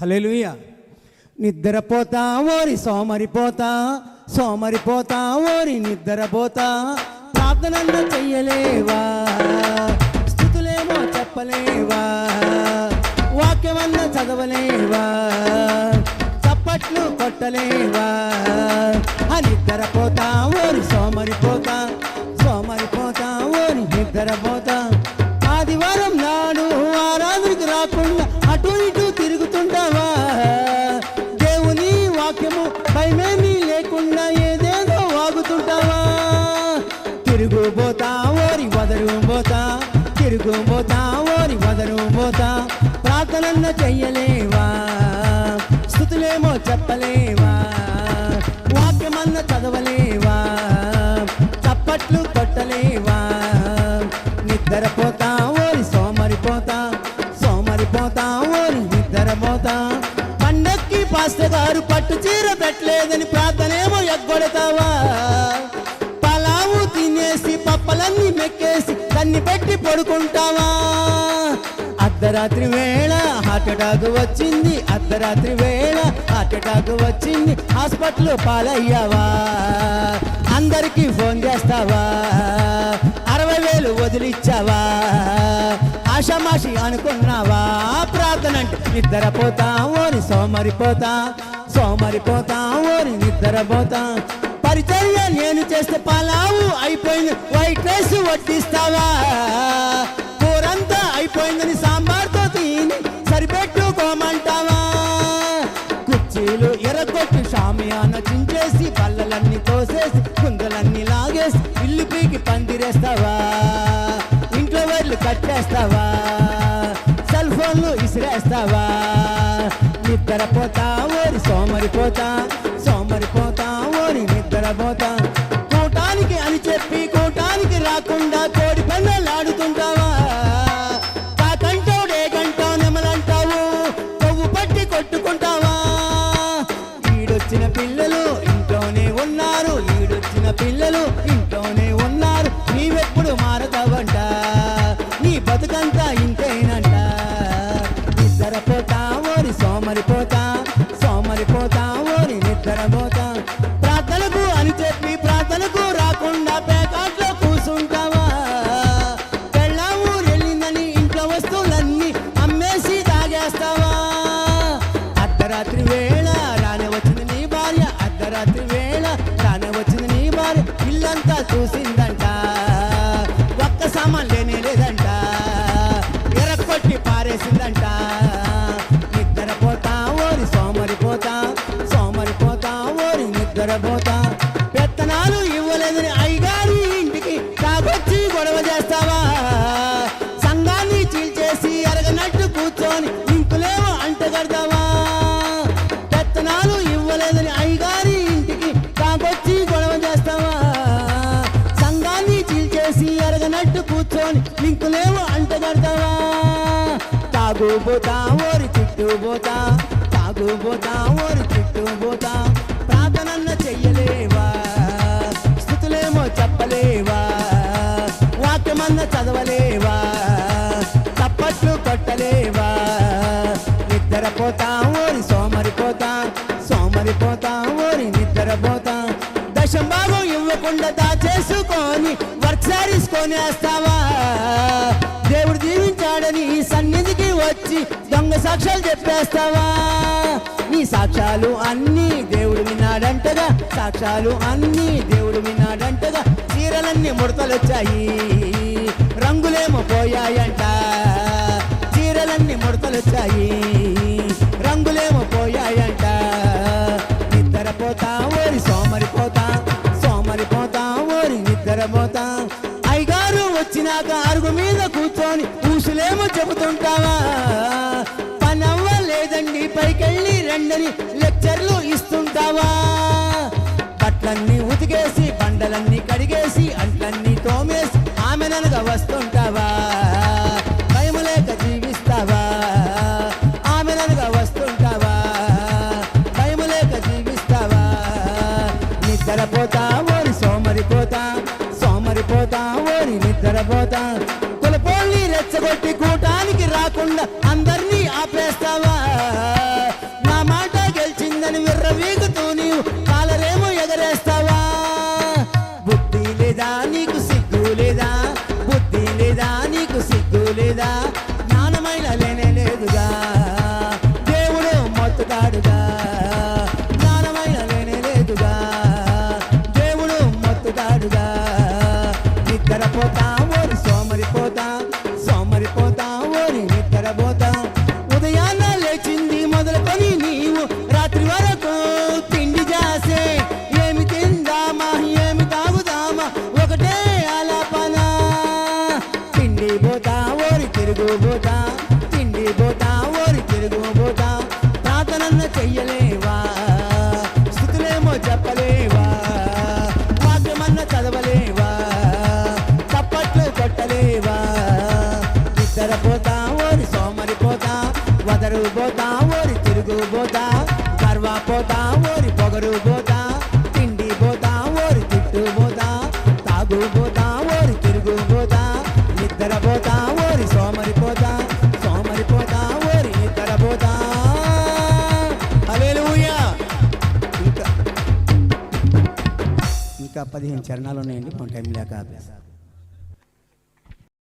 Hallelujah నిద్రపోతా ఓరి సోమరిపోతా సోమరిపోతా ఓరి నిద్రపోతా. ప్రార్థనన్న చెయ్యలేవా? స్థుతులేమో చెప్పలేవా? వాక్యమన్న చదవలేవా? చప్పట్లు కొట్టలేవా? నిద్రపోతా ఓరి సోమరిపోతా సోమరిపోతా ఓరి నిద్రపోతా. వదరు పోతా తిరుగుబోతా ఓరి వదరు పోతా ప్రార్థనన్న చెయ్యలేవా? స్థుతులేమో చెప్పలేవా? వాక్యమన్న చదవలేవా? చప్పట్లు కొట్టలేవా? నిద్రపోతా ఓరి సోమరిపోతా సోమరిపోతా ఓరి నిద్రపోతా పండక్కి పాస్టర్ గారు పట్టు చీర పెట్టలేదని ప్రార్థనేమో ఎగ్గొడతావా? తినేసి మెక్కేసి కన్ని పెట్టి పడుకుంటావా? అర్ధరాత్రి వేళ హార్ట్ అటాక్ వచ్చింది. అర్ధరాత్రి వేళ హార్ట్ అటాక్ వచ్చింది. హాస్పిటల్ పాలయ్యావా? అందరికీ ఫోన్ చేస్తావా? అరవై వేలు వదిలిచ్చావా? ఆషామాషి అనుకున్నావా? ప్రార్థన అంటే నిద్రపోతా ఓరి సోమరిపోతా. సోమరిపోతా ఓరి నిద్రపోతా. పరిచర్య నేను చేస్తే పలావు అయిపోయింది. White rice వడ్డిస్తావా? కూరంతా అయిపోయిందని సాంబార్తో తిని సరిపెట్టుకోమంటావా? కుర్చీలు ఎరగొట్టి షామియాన చించేసి పళ్ళలన్నీ తోసేసి కుందలన్నీ లాగేసి ఇల్లు పీకి పందిరేస్తావా? ఇంట్లో వెళ్ళి కట్టేస్తావా సెల్ ఫోన్లు ఇసిరేస్తావా? నిద్రపోతా ఓరి సోమరిపోతా సోమరిపోతా. ఓరి కూటానికి అని చెప్పి కూటానికి రాకుండా కోడి పెన్నెలు రాత్రి వేళ రానే వచ్చింది నీ భార్య ఇల్లంతా చూసిందంట. ఒక్క సామాన్ లేనే లేదంట. ఎరక్కొట్టి పారేసిందంట. నిద్రపోతా ఓరి సోమరిపోతా సోమరిపోతా ఓరి నిద్రపోతా పెత్తనాలు ఇవ్వలేదని అయ్యగారి ఇంటికి తాగొచ్చి గొడవ చేస్తావా? చీల్చేసి అరగనట్టు కూర్చొని లింకులేమో అంటగడతావా? తాగుబోతా ఓరి చుట్టుబోతా తాగుబోతా ఓరి చుట్టుబోతా ప్రార్థనన్న చెయ్యలేవా? స్థుతులేమో చెప్పలేవా? వాక్యమన్న చదవలేవా? తప్పట్లు కొట్టలేవా? నిద్రపోతా ఓరి సోమరిపోతా. సోమరిపోతా ఓరి నిద్రపోతా. దశం భాగం ఇవ్వకుండా దాచేసుకొని వర్క్ కొనేస్తావా దేవుడు దీవించాడని ఈ సన్నిధికి వచ్చి దొంగ సాక్ష్యాలు చెప్పేస్తావా? నీ సాక్ష్యాలు అన్నీ దేవుడు విన్నాడంటగా సాక్ష్యాలు అన్నీ దేవుడు విన్నాడంటగా చీరలన్నీ ముడతలొచ్చాయి రంగులేమో పోయాయంట చీరలన్నీ ముడతలొచ్చాయి. నిద్రపోతా అయ్యగారు వచ్చినాక అరుగు మీద కూర్చొని ఊసులేమో చెబుతుంటావా? పని అవ్వలేదండి పైకెళ్ళి రండని లెక్చర్లు ఇస్తుంటావా? బట్టలన్నీ ఉతికేసి బండలన్నీ కడిగేసి అంట్లన్నీ తోమేసి ఆమెననగా వస్తుంటావా? భయము లేక జీవిస్తావా? ఆమెననగా వస్తుంటావా? భయము లేక జీవిస్తావా? నిద్రపోతావా పోతా. కులపోల్ని రెచ్చగొట్టి కూటానికి రాకుండా అందరినీ ఆపేస్తావా? నా మాట గెలిచిందని విర్రవీగు Yeah. పదిహేను చరణాలు ఉన్నాయండి కొంత టైం లేక ఆపేసా